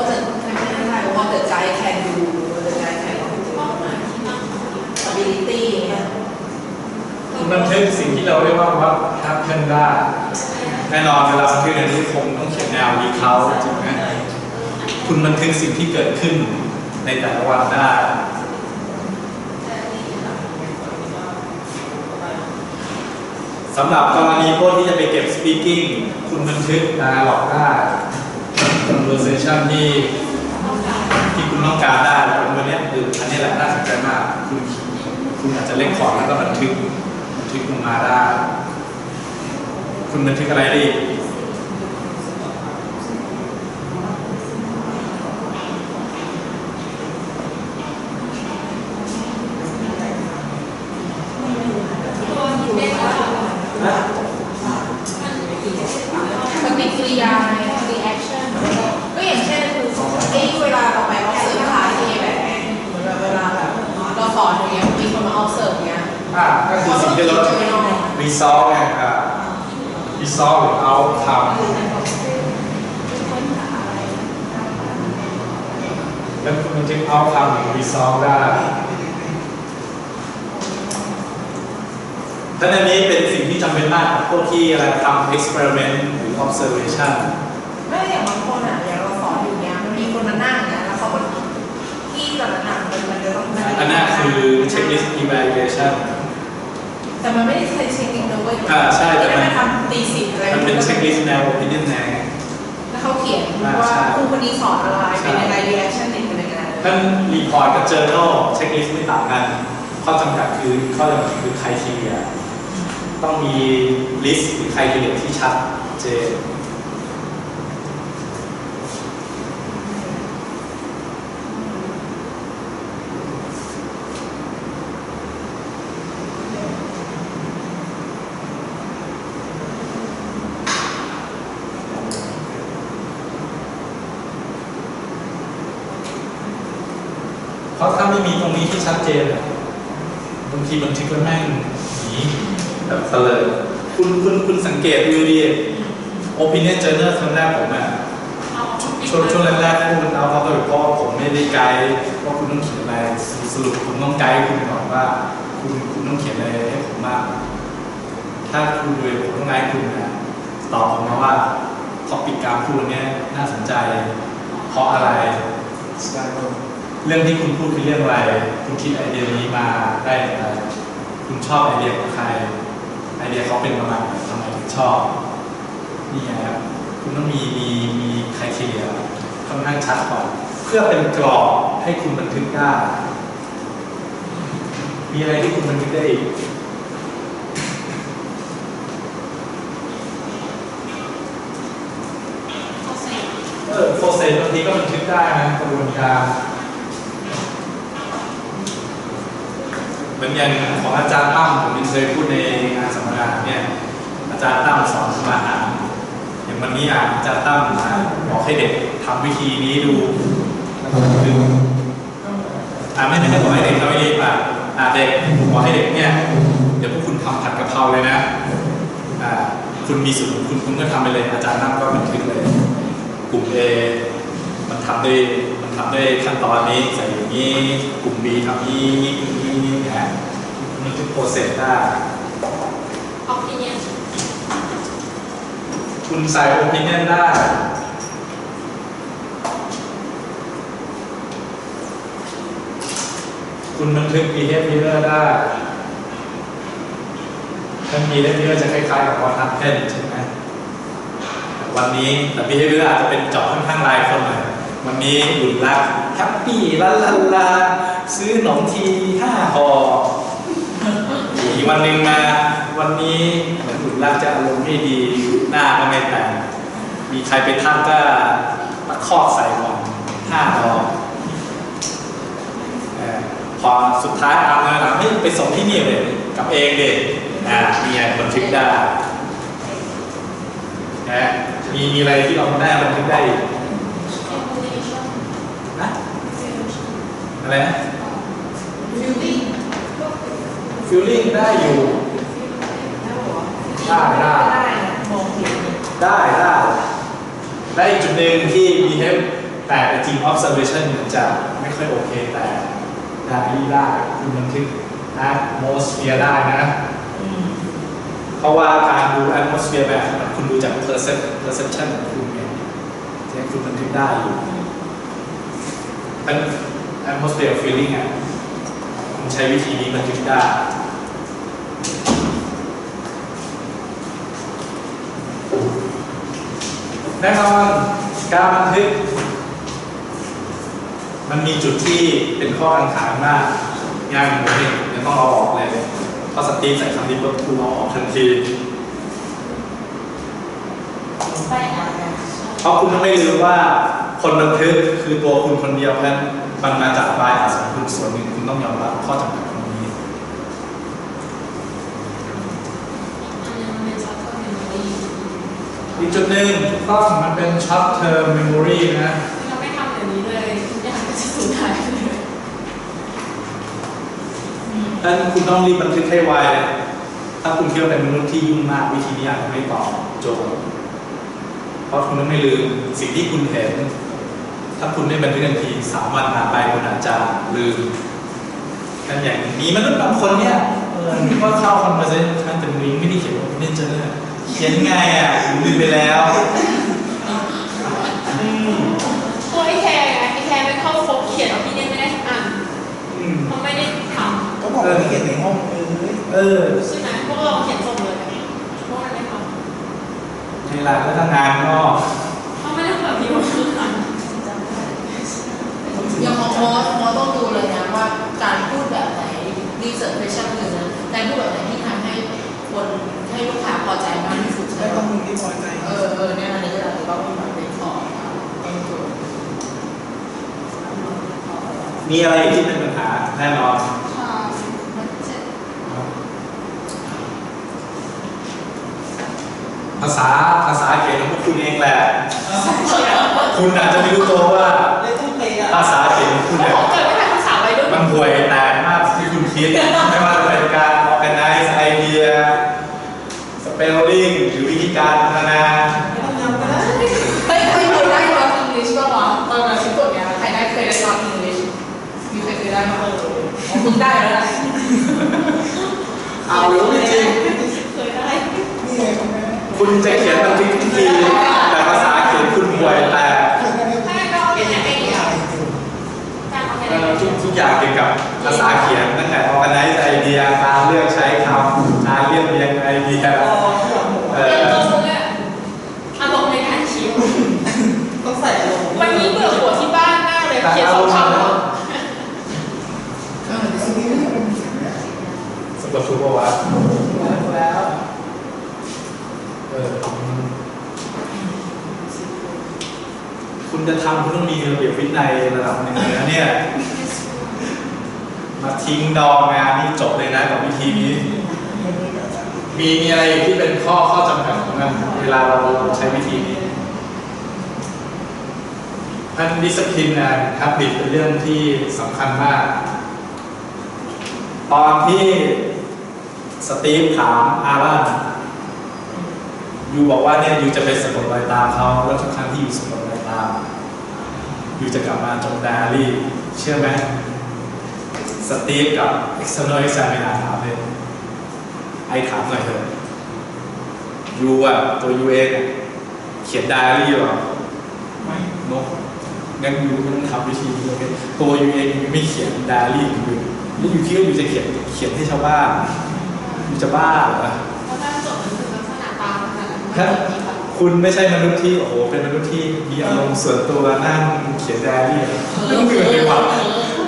what the ไม่ได้ what the guy can do what the guy can do ability เนี่ยคุณบันทึกสิ่งที่เราเรียกว่าวัดทับเพื่อนได้แน่นอนเวลาบันทึกในที่คงต้องเขียนแนวรีเขาจริงไหมคุณบันทึกสิ่งที่เกิดขึ้นในแต่ละวันได้สำหรับกรณีพวกที่จะไปเก็บ speaking คุณบันทึก dialog ได้ conversation ที่ที่คุณต้องการได้ผมวันนี้คืออันนี้แหละน่าสนใจมาก คุณคุณอาจจะเล่นของแล้วก็บันทึกบันทึกลงมาได้ คุณบันทึกอะไรได้อีก ปฏิกิริยาไง reaction ก็อย่างเช่นคือไอ้เวลาเราไป observe คลาสที่แบบเหมือนแบบเวลาแบบเราสอนอย่างเงี้ยมีคนมา observe เงี้ย อ่าก็คือสิ่งที่เรา resolve ไงอ่า resolve หรือ outcome แล้วคุณบันทึก outcome หรือ resolve ได้ ท่านอันนี้เป็นสิ่งที่จำเป็นมากกับพวกที่อะไรทำ experiment หรือ observation ไม่ได้อย่างบางคนอะอย่างเราสอนอยู่เนี้ยมันมีคนมานั่งเนี้ยแล้วเขาก็ที่แต่ละหนังมันมันจะต้องอันนั้นคือ checklist evaluation แต่มันไม่ได้ใช้เช็คลิสต์นะเว้ยอ่าใช่แต่แต่มันมันทำตีสิบอะไรมันเป็น checklist แนว opinion แนวแล้วเขาเขียนอ่าว่าใช่ครูคนนี้สอนอะไรใช่เป็นยังไง reaction เด็กเป็นยังไงท่านรีพอร์ตกับ journal checklist ไม่ต่างกัน ข้อจำกัดคือข้อจำกัดคือ criteria ต้องมี list หรือ criteria ที่ชัดเจนเพราะถ้าไม่มีตรงนี้ที่ชัดเจนบางทีบันทึกแล้วแม่ง แบบเตลิดคุณคุณคุณสังเกตดูดิ opinion journal ครั้งแรกผมอะช่วงช่วงแรกๆพูดเอาเขาเพราะว่าผมไม่ได้ไกด์ว่าคุณต้องเขียนอะไรสรุปผมต้องไกด์คุณก่อนว่า คุณคุณต้องเขียนอะไรให้ผมมาก ถ้าคุณดูผมต้องไกด์คุณนะตอบผมมาว่าท็อปิกการพูดเนี้ยน่าสนใจ เพราะอะไร เรื่องที่คุณพูดคือเรื่องอะไร คุณคิดไอเดียนี้มาได้อย่างไรคุณชอบไอเดียของใคร ไอเดียเขาเป็นประมาณไหนทำไมถึงชอบนี่ไงครับคุณต้องมีมีมีใครเทียค่อนข้างชัดก่อน เพื่อเป็นกรอบให้คุณบันทึกได้ มีอะไรที่คุณบันทึกได้อีกเออโปรเซสบางทีก็บันทึกได้นะกระบวนการเหมือนอย่างของอาจารย์ตั้มผมเคยพูดในงานสัมมนาเนี่ย อา จารย์ตั้มสอนสมาหารอย่างวันนี้อะอาจารย์ตั้มบอกให้เด็กทำวิธีนี้ดูดึงอ่าไม่ไม่ได้บอกให้เด็กทำวิธีป่ะอ่าเด็กบอกให้เด็กเนี่ยเดี๋ยวพวกคุณทำผัดกะเพราเลยนะอ่าคุณมีสูตรคุณคุณก็ทำไปเลยอาจารย์ตั้มก็บันทึกเลยกลุ่ม A มันทำด้วยมันทำด้วยขั้นตอนนี้ใส่อย่างนี้ กลุ่ม B ทำนี้นี้นี้นี้นะมันคือโปรเซสได้ opinion คุณใส่ opinion ได้ คุณบันทึก behavior ได้ ถ้า behavior จะคล้ายๆกับ what happened ใช่ไหมวันนี้แต่ behavior อาจจะเป็นเจาะค่อนข้างรายคนหน่อยวันนี้หลุดรักแฮปปี้ลาลาลาซื้อขนมทีห้าห่อ อีกวันหนึ่งมาวันนี้เหมือนหลุดรักจะอารมณ์ไม่ดีหน้าก็ไม่แต่งมีใครไปทักก็ตะคอกใส่ก่อนห้าห่อเอ่อพอสุดท้ายเอามาหลังให้ยไปส่งที่นี่เลยกับเองเด็อ่ามีอะไรบันทึกได้นะมีมีอะไรที่เราได้บันทึกได้อีก calculation นะอะไรนะ feeling ฟิลลิ่งได้อยู่ ได้ได้ได้ได้ได้อีกจุดหนึ่งที่ behave แต่จริง observation เหมือนจะไม่ค่อยโอเคแต่ diary ได้คุณบันทึก atmosphere ได้นะ เพราะว่าการดู atmosphere แบบคุณดูจาก percep- perception ของคุณไงที่คุณบันทึกได้อยู่เป็น atmosphere feeling อะคุณใช้วิธีนี้บันทึกได้ แน่นอนการบันทึก มันมีจุดที่เป็นข้อกังขามากงานของผมเนี่ยยังต้องเอาออกเลยเพราะสตีฟใส่คำนี้ปุ๊บคุณเอาออกทันทีไปอ่านเพราะคุณต้องไม่ลืมว่าคนบันทึกคือตัวคุณคนเดียวเพราะฉะนั้นมันมาจากบายอาสของคุณส่วนหนึ่งคุณต้องยอมรับข้อจำกัดตรงนี้ อันนี้มันเป็นช็อตเทอร์เมมโมรี่ อีกจุดหนึ่งข้อของมันเป็น short term memory นะ เราไม่ทำอย่างนี้เลยทุกอย่างก็จะสูญหายไปเลยดังนั้นคุณต้องรีบบันทึกให้ไวเลยถ้าคุณคิดว่าเป็นมนุษย์ที่ยุ่งมากวิธีนี้อาจจะไม่ตอบโจทย์เพราะคุณต้องไม่ลืมสิ่งที่คุณเห็น ถ้าคุณไม่บันทึกทันทีสามวันผ่านไปคุณอาจจะลืมกันอย่างมีมนุษย์บางคนเนี่ยเออก็เข้า conversation แต่ลิงก์ไม่ได้เขียนว่าเล่นเจอเนี่ย เขียนไงอะผมลืมไปแล้วอืมตัวไอ้แคร์ไงไอ้แคร์ไม่เข้าครบเขียนอภินิยนไม่ได้ทุกอันอืมเพราะไม่ได้ทก็บอกว่าเขียนในห้องเออเออำใช่ไหมพวกเราเขียนส่งเลยพวกมันไม่ทในหลักแล้วถ้างานก็ำเขาไม่ได้แบบนี้หมดทุกอัน อย่างของโมสโมสต้องดูเลยนะว่าการพูดแบบไหนรีเสิร์ชเพชชั่นคือนะการพูดแบบไหนที่ทำให้คนให้ลูกค้าพอใจมากที่สุดใช่ ไม่ ไหม ต้องมึงที่พอใจ เออเออเนี่ยอันนี้เราต้องแบบเป็นข้อต้องดู มีอะไรที่เป็นปัญหาแน่นอนภาษาภาษาเขียนของพวกคุณเองแหละคุณอาจจะไม่รู้ตัวว่าเลยต้องเตะอะภาษาเขียนของคุณเขาเนี่ยบอกเกิดไม่ทันภาษาวัยรุ่นมันห่วยแตกมากที่คุณคิดไม่ว่าจะเป็นการ organize idea spelling หรือวิธีการพัฒนาไม่ต้องทำก็ได้เฮ้ยใครเคยได้ตอนอังกฤษบ้างวะตอนเราชิ้นตัวเนี้ยใครได้เคยได้ตอนอังกฤษ มีใครเคยได้บ้างเออมึงได้แล้วนะเอาหรือไม่จริงเคยได้นี่ไงคุณแม่คุณจะเขียนบันทึกทุกทีแต่ภาษาเขียนคุณห่วยแตกถ้าก็เอาเป็นอย่างไอเดียการเอาเป็นเอ่อย่างอไอทุเดีกยทุกอย่างเกี่ยวกับภาษาเขียนตั้งแต่ organize idea การเลือกใช้คำการเรียบเรียงไอเดียอ๋อที่เราบอกเอเรียนอตรงเลยอารมณ์ในการคิดต้องใส่ลงวันนี้เบื่อหัวที่บ้านมากเลยเขียนสองคำแล้ว เออแต่สิ่งนี้ไม่ใช่เป็นเสียงนะ สำหรับทุกประวัติแล้วเออคุณจะทำคุณต้องมีระเบียบวินัยระดับหนึ่งเลยนะเนี่ย มาทิ้งดองงานนี่จบเลยนะกับวิธีนี้ มีมีอะไรที่เป็นข้อข้อจำกัดของมันเวลาเราใช้วิธีนี้พันดิสพินนะครับบิดเป็นเรื่องที่สำคัญมาก ตอนที่ สตีฟถามอารันยูบอกว่าเนี่ยยูจะไปสะกดรอยตามเขาแล้วทุกครั้งที่ยูสะกดรอยตามยูจะกลับมาจงไดอารี่เชื่อไหมสตีฟกับ external examiner ถามเลยไอถามหน่อยเถอะยูอะตัวยูเองเขียนไดอารี่หรอไม่นกงั้นยูก็ต้องทำวิธีนี้เลยตัวยูเองไม่เขียนไดอารี่ของยูแล้วยูคิดว่ายูจะเขียนเขียนให้ชาวบ้าน ยูจะบ้าเหรอเพราะถ้าจดมันคือลักษณะตามขนาดนั้นถ้าคุณไม่ใช่มนุษย์ที่โอ้โหเป็นมนุษย์ที่มีอารมณ์ส่วนตัวนั่งเขียนไดอารี่เหนื่อยว่ะ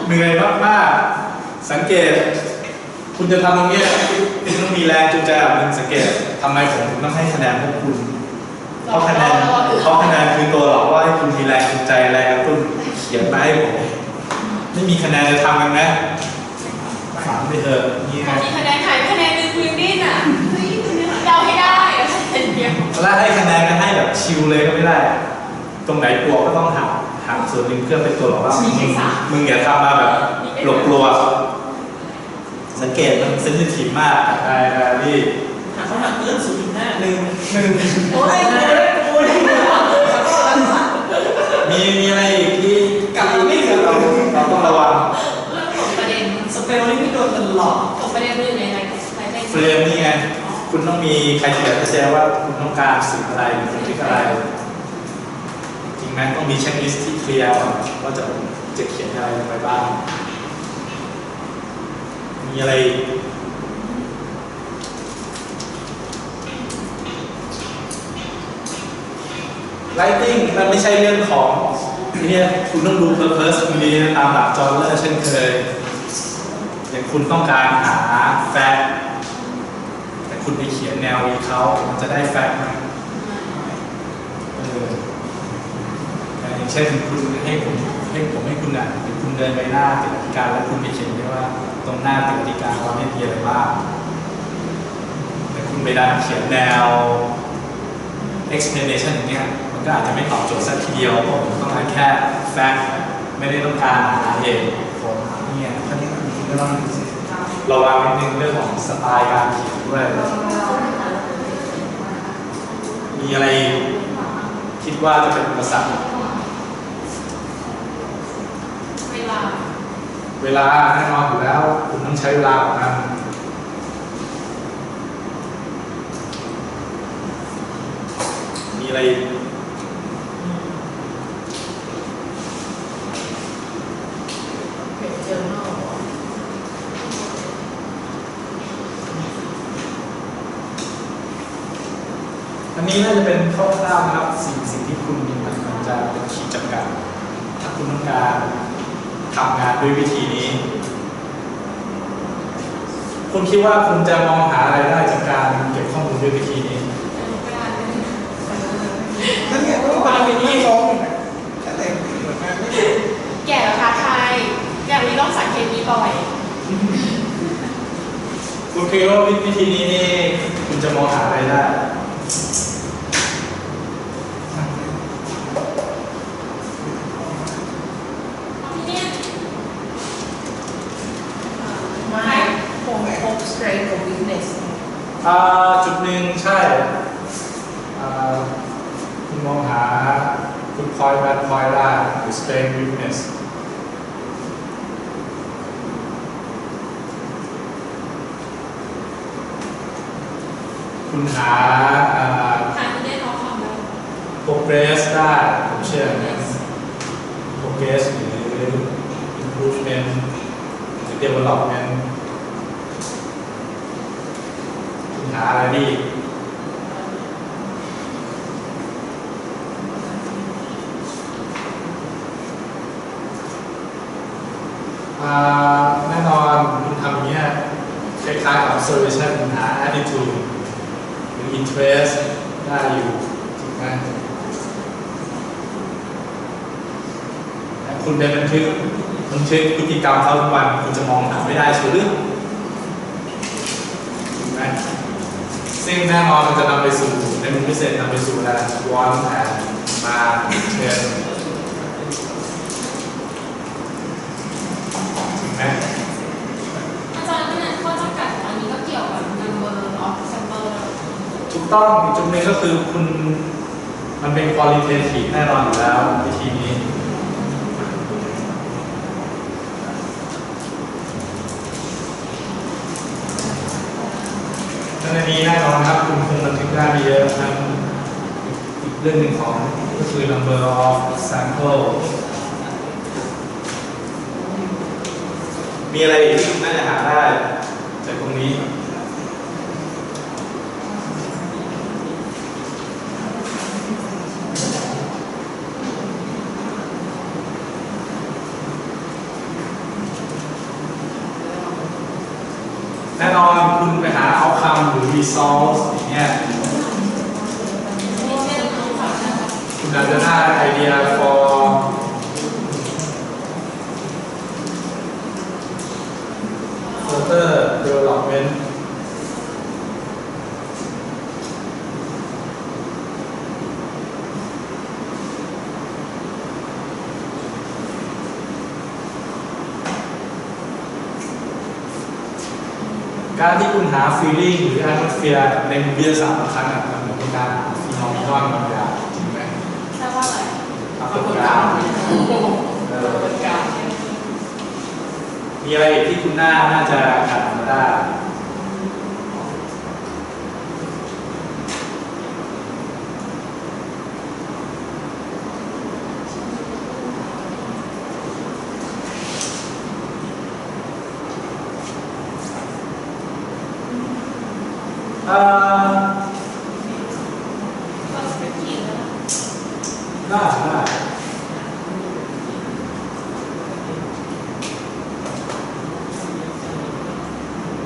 เหนื่อยมากๆสังเกต คุณจะทำตรงเนี้ยคุณต้องมีแรงจูงใจแบบหนึงสังเกตทำไมผมถึงต้องให้คะแนนพวกคุณเพราะคะแนนเพราะคะแนนคือตัวหลอกว่าให้คุณมีแรงจูงใจแรงกระตุ้นเขียนมาให้ผมไม่มีคะแนนจะทำกันไหมฝันไปเถอะนี่ขไง แล้วให้คะแนนก็ให้แบบชิลเลยก็ไม่ได้ ตรงไหนกลัวก็ต้องหักหักส่วนหนึ่งเพื่อเป็นตัวหลอกว่ามึงมึงอย่าทำมาแบบหลบกลัว สังเกตมันเซนซิทีฟมากกับไดอารี่หาเขาหักเรื่องศูนย์ห้าหนึ่งหนึ่งโอ้ยโอ้ยโอ้ยมมีมีอะไรอีกที่ที่เราเราต้องระวังเรื่องของประเด็นสเปลนี่ไม่โดนตลอดของประเด็นอื่นในในในในเฟรมนี่ไง คุณต้องมีใครที่ยากจะแชร์ว่าคุณต้องการสื่ออะไรหรือบันทึกอะไรจริงไหมต้องมีเช็คลิสต์ที่เคลียร์ว่าจะจะเขียนอะไรลงไปบ้าง มีอะไรอีก Lighting มันไม่ใช่เรื่องของเนี่ยคุณต้องดู purpose คุณดีตามหลักจอร์เลอร์เช่นเคย อย่างคุณต้องการหาแฟก คุณไปเขียนแนวอีเขามันจะได้แฟกต์ไหมเอออย่างเช่นคุณให้ผมให้ผมให้คุณอะเดี๋ยวคุณเดินไปหน้าตึกอธิการแล้วคุณไปเขียนได้ว่าตรงหน้าตึกอธิการเราไม่มีอะไรบ้างแต่คุณไปดันเขียนแนว explanation อย่างเงี้ยมันก็อาจจะไม่ตอบโจทย์สักทีเดียวเพราะผมต้องการแค่ fact ไม่ได้ต้องการหาเหตุผลเนี่ยท่านี้คุณก็ต้อง ระวังนิดนึงเรื่องของสไตล์การเขียนด้วย มีอะไรคิดว่าจะเป็นอุปสรรคเวลา เวลาแน่นอนอยู่แล้ว คุณต้องใช้เวลากับมันมีอะไรอีก เป็นเจอร์นอล อันนี้น่าจะเป็น คร่าวๆนะครับสิ่งสิ่งที่คุณมันจะเป็นขีดจำกัด ถ้าคุณต้องการทำงานด้วยวิธีนี้ คุณคิดว่าคุณจะมองหาอะไรายได้จากการเก็บข้อมูลด้วยวิธีนี้เวลาเป็นนั่นไงก็บางทีนี่ร้องแค่แต่เหมือนกันไม่ได้แก่แล้วท้าทายอย่างนี้ต้องสารเคมีบ่อยคุณคิดว่าวิธีนี้นี่คุณจะมองหาอะไรายได้ ที่เนี่ย ไม่คงพบ strength กับ weakness อ่าจุดหนึ่งใช่อ่าคุณมองหาคุณคอยแบดคอยได้หรือ strength weakness คุณหาอ่าทางที่ได้น้องทำได้ progress ได้ผมเชื่อนั้น progress หรือ improvement หรือ development คุณ หาอะไรดีแน่นอนคุณทำอย่างเงี้ยคล้ายๆกับ observation หา attitude หรือ interest ได้อยู่ถูกไหมแต่คุณเป็นบันทึกบันทึกพฤติกรรมเขาทุกวัน คุณจะมองหาไม่ได้ใช่หรือถูกไหม ซึ่งแน่นอนมันจะนำไปสู่ในมุมพิเศษนำไปสู่อะไรวอนแอนมาเชิญถูกไหมอาจารย์เนี่ยข้อจำกัดของอันนี้ก็เกี่ยวกับ number of sample ถูกต้องจุดหนึงก็คือคุณมันเป็น qualitative แน่นอนอยู่แล้ววิธีนี้ ในี้แน่นอนครับ คุณคงบันทึกได้เยอะครับอีกเรื่องหนึ่งของก็คือ number of sample มีอะไรอีกที่น่าจะหาได้จากตรงนี้แน่นอนคุณไปหา outcome หรือ result อย่างเงี้ยไม่ใช่น้องสาวนะคะคุณอาจจะได้ไอเดีย development การที่คุณหาฟีลิ่งหรือ atmosphere ในวิทยาศาสตร์บางครั้งอะมันเหมือนเป็นการหา phenomenon บางอย่างจริงไหมใช่ว่าอะไรปรากฏกกลางเออมีอะไรที่คุณหน้าน่าจะขัดมาได้ เอ่อ เราสเปคทีแล้ว ได้ได้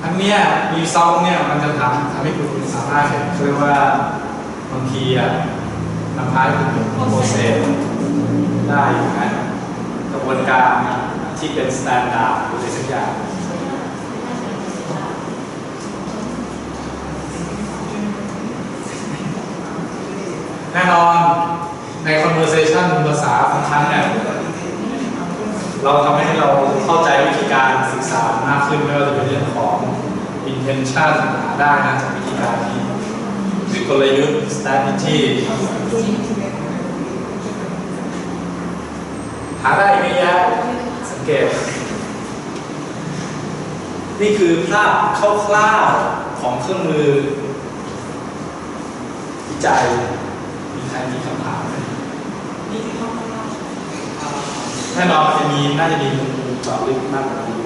อัน เนี้ยรีซอลเนี่ยมันจะทำทำให้คุณสามารถเรียกว่าบางทีอะนำพาคุณเป็นโปรเซสได้อยู่นะกระบวนการที่เป็นสแตนดาร์ดหรืออะไรสักอย่างแน่นอนใน conversation ภาษาบางครั้งเนี่ยเราทำให้เราเข้าใจวิธีการสื่อสารมากขึ้นไม่ว่าจะเป็นเรื่องของ intention หาได้นะจากวิธีการนี้หรือกลยุทธ์ strategy หาได้ไม่ยากสังเกต นี่คือภาพคร่าวๆของเครื่องมือ วิจัย มีใครมีคำถามไหมนี่ที่เขาต้องเล่าแน่นอนมันจะมีน่าจะมีมุมเจาะลึกมากกว่านี้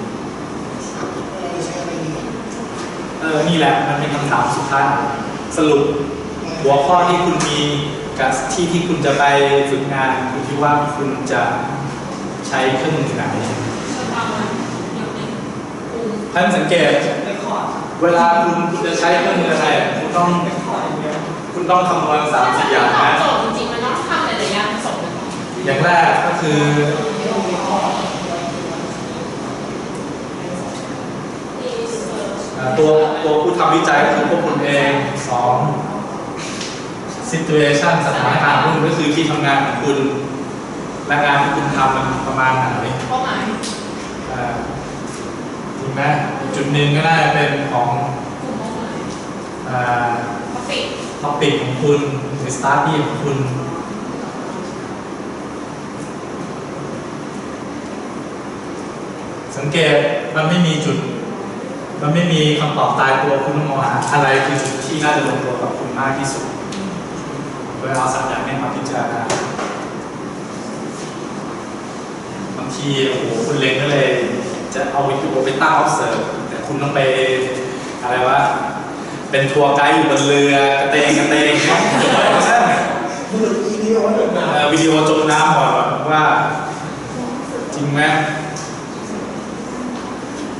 ใช้อะไรดี เออ นี่แหละมันเป็นคำถามสุดท้ายสรุปหัวข้อที่คุณมีกับที่ที่คุณจะไปฝึกงาน คุณคิดว่าคุณจะใช้เครื่องมือไหนท่านสังเกต เวลาคุณคุณจะใช้เครื่องมืออะไรคุณต้องคุณต้องคำนวณสามสี่อย่างนะอย่างแรกก็คือ อ่า ตัวตัวผู้ทำวิจัยก็คือพวกคุณเองสอง situation สถานการณ์ของคุณก็คือที่ทำงานของคุณ และงานที่คุณทำมันประมาณไหนเป้าหมายอ่าจริงไหมจุดหนึ่งก็น่าจะเป็นของอ่าท็อปิกท็อปิกของคุณหรือ study ของคุณสังเกตมันไม่มีจุด มันไม่มีคำตอบตายตัวคุณต้องมองหาอะไรคือจุดที่น่าจะลงตัวกับคุณมากที่สุดโดยเอาสักอย่างนี้มาพิจารณาบางทีโอ้โหคุณเล็งก็เลย จะเอาวิดีโอไปตั้ง observe แต่คุณต้องไปอะไรวะเป็นทัวร์ไกด์อยู่บนเรือกระเตงกระเตงจบไปไม่ใช่ดูอีนี้ว่าเดินมาเอ่อวิดีโอจมน้ำก่อนแบบว่าจริงไหม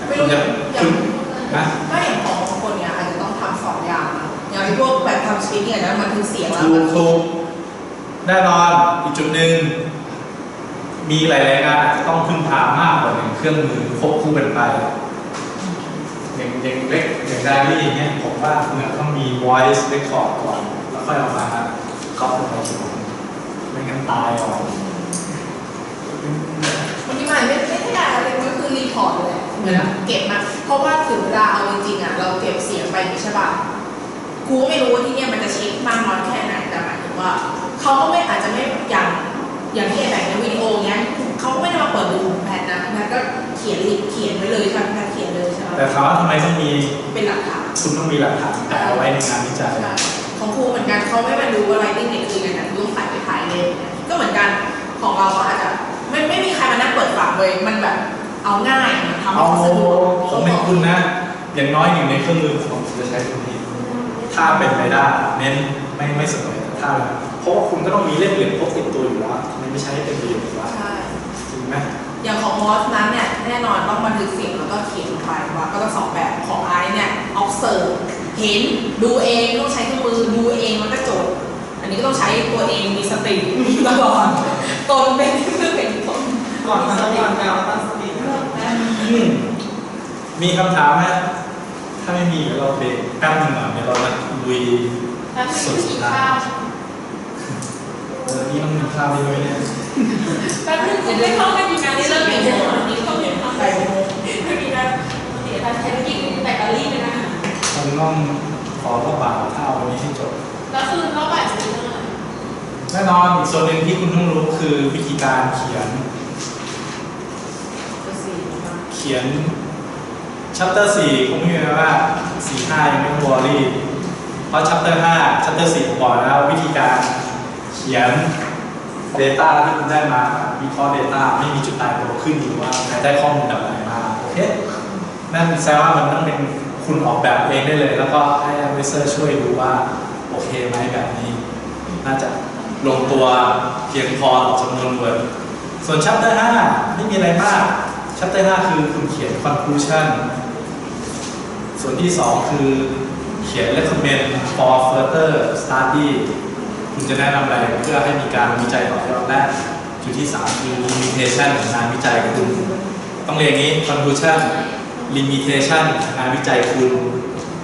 ไม่รู้คุณอจะย่างคุณ นะไม่อย่างของบางคนเนี่ยอาจจะต้องทำสองอย่างนะอย่างไอ้พวกแบบทำสปีกเนี่ยนะมันคือเสียงแล้วถูมักนถูกแน่นอนอีกจุดหนึ่งมีหลายๆงานอาจจะต้องพึ่งพามากกว่าหนึ่งเครื่องมือควบคู่กันไปอย่างอย่างเล็กอย่างไดอารี่อย่างเงี้ยผมว่าคุณต้องมี voice record ก่อน แล้วค่อยเอามาเข้าเป็นในสมองไม่งั้นตายออก บางทีมันไม่ไม่ได้อะไรมันก็คือรี พอร์ตเลยเหมือนเก็บมา เพราะว่าถึงเวลาเอาจริงๆอะเราเก็บเสียงไปใช่ป่ะกูก็ไม่รู้ว่าที่เนี่ยมันจะเช็คมากน้อยแค่ไหนแต่หมายถึงว่าเขาก็ไม่อาจจะไม่อย่างอย่างที่ไหนในวิดีโอเนี้ยเขาก็ไม่ได้มาเปิดดูแพทนะแพทก็เขียนลิเขียนไว้เลยใช่ไหมแพทเขียนเลยใช่ไหมแต่ถามว่าทำไมต้องมีเป็นหลักฐานคุณต้องมีหลักฐานแต่เอาไว้ในงานวิจัยใช่ของครูเหมือนกันเขาไม่มาดูว่า writing เนี่ยคือยังไงครูต้องใส่ไปถ่ายเลยก็เหมือนกันของเราก็อาจจะไม่ไม่มีใครมานั่งเปิดฝักเลยมันแบบ เอาง่ายมันทำให้เอาสะดวกผมเป็นคุณนะ อย่างน้อยหนึ่งในเครื่องมือของผมจะใช้ตรงนี้ ถ้าเป็นไปได้เน้นไม่ไม่เสมอแต่ถ้าเพราะว่าคุณก็ต้องมีเล่มอื่นพกติดตัวอยู่แล้วทำไมไม่ใช้ให้เป็นประโยชน์วะใช่จริงไหมอย่างของมอสนั้นเนี่ยแน่นอนต้องบันทึกเสียงแล้วก็เขียนลงไปว่าก็ต้องสองแบบของไอซ์เนี่ย observe เห็นดูเองต้องใช้เครื่องมือดูเองแล้วก็จดอันนี้ก็ต้องใช้ตัวเองมีสติตลอดตนเป็นเรื่องเป็นตนก่อนทำก่อนการตั้งสตินะอื มมีคำถามไหมถ้าไม่มีเดี๋ยวเราเบรกแป๊บหนึงก่อนเดี๋ยวเรามาลุยแล้วคือกินข้าวเออนี่ต้องมีข้าวด้วยเนี่ยแป๊บนึงจะได้เข้าไม่มีการที่เริ่มเป็นหัวนี้เข้าเป็นทำใส่ไปโมงไม่มีนะปกติอาจารย์ใช้กินแต่กะลี่เป็นอาหารคงต้องขอพระบาทข้าววันนี้ให้จบแล้วคือรอบบ่ายจะเป็นเรื่องอะไรแน่นอนอีกส่วนหนึ่งที่คุณต้องรู้คือวิธีการเขียนจะสี่นะคะเขียนชัปเตอร์สี่คงไม่มีอะไรมาสี่ห้ายังไม่วอรี่เพราะชัปเตอร์ห้าชัปเตอร์สี่ผมบอกแล้ววิธีการเขียน Data ที่คุณได้มาวิเคราะห์ Data ไม่มีจุดตายตัวขึ้นอยู่ว่าใครได้ข้อมูลแบบไหนมาโอเคนั่นแสดงว่ามันต้องเป็นคุณออกแบบเองได้เลย แล้วก็ให้ advisor ช่วยดูว่า โอเคไหมแบบนี้ น่าจะลงตัวเพียงพอต่อจำนวนเวิร์ดส่วน chapter 5ไม่มีอะไรมาก chapter 5คือคุณเขียน conclusion ส่วนที่ 2 คือเขียน recommend for further study คุณจะแนะนำอะไรเพื่อให้มีการวิจัยต่อยอดและจุดที่ 3 คือ limitation ของงานวิจัยคุณ ต้องเรียนอย่างนี้ conclusion limitation งานวิจัยคุณ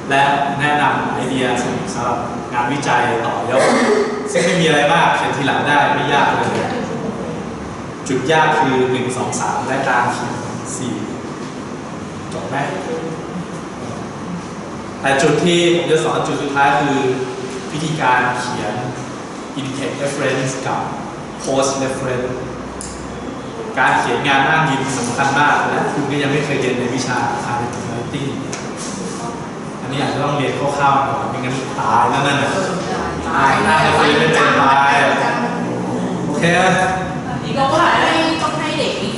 และแนะนำไอเดียสำหรับงานวิจัยต่อยอดซึ่งไม่มีอะไรมากเขียนทีหลังได้ไม่ยากเลย จุดยากคือ 1 2 3 และการเขียน 4จบไหมแต่จุดที่ผมจะสอนจุดสุดท้ายคือวิธีการเขียน in-text reference กับ post reference การเขียนงานอ้างอิงสำคัญมากและคุณก็ยังไม่เคยเรียนในวิชา Article Writing อันนี้อาจจะต้องเรียนคร่าวๆก่อนไม่งั้นตายแล้วนั่นน่ะตายน่าจะคุยไม่เป็นตายโอเคเราก็ให้ต้องให้เด็กมี